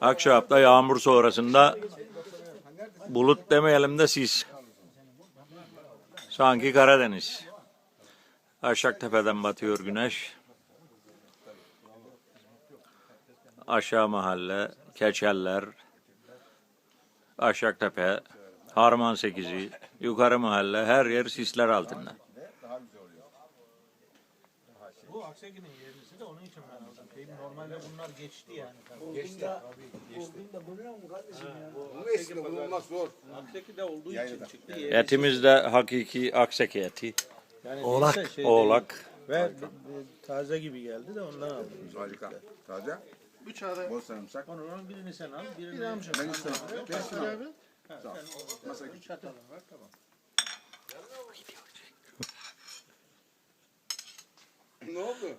Akşap'ta yağmur sonrasında bulut demeyelim de sis. Sanki Karadeniz. Aşaktepe'den batıyor güneş. Aşağı mahalle, Keçeller, Aşaktepe, Harman 8'i, yukarı mahalle her yer sisler altında. Bu Akseki'nin yerlisi de onun için ben aldım. Şey, normalde bunlar geçti yani. Bu eskide bulunmak zor. Akseki'de olduğu için çıktı. Etimiz de hakiki akseki eti. Yani Oğlak, şey oğlak. Ve taze gibi geldi de ondan aldım. Harika. Taze. Üç ara. Bol sarımsak. Onun birini sen al, birini Ben istemem. Ben istemem. Ha, Tamam. sen Masa üç atalım var tamam. Ne novo?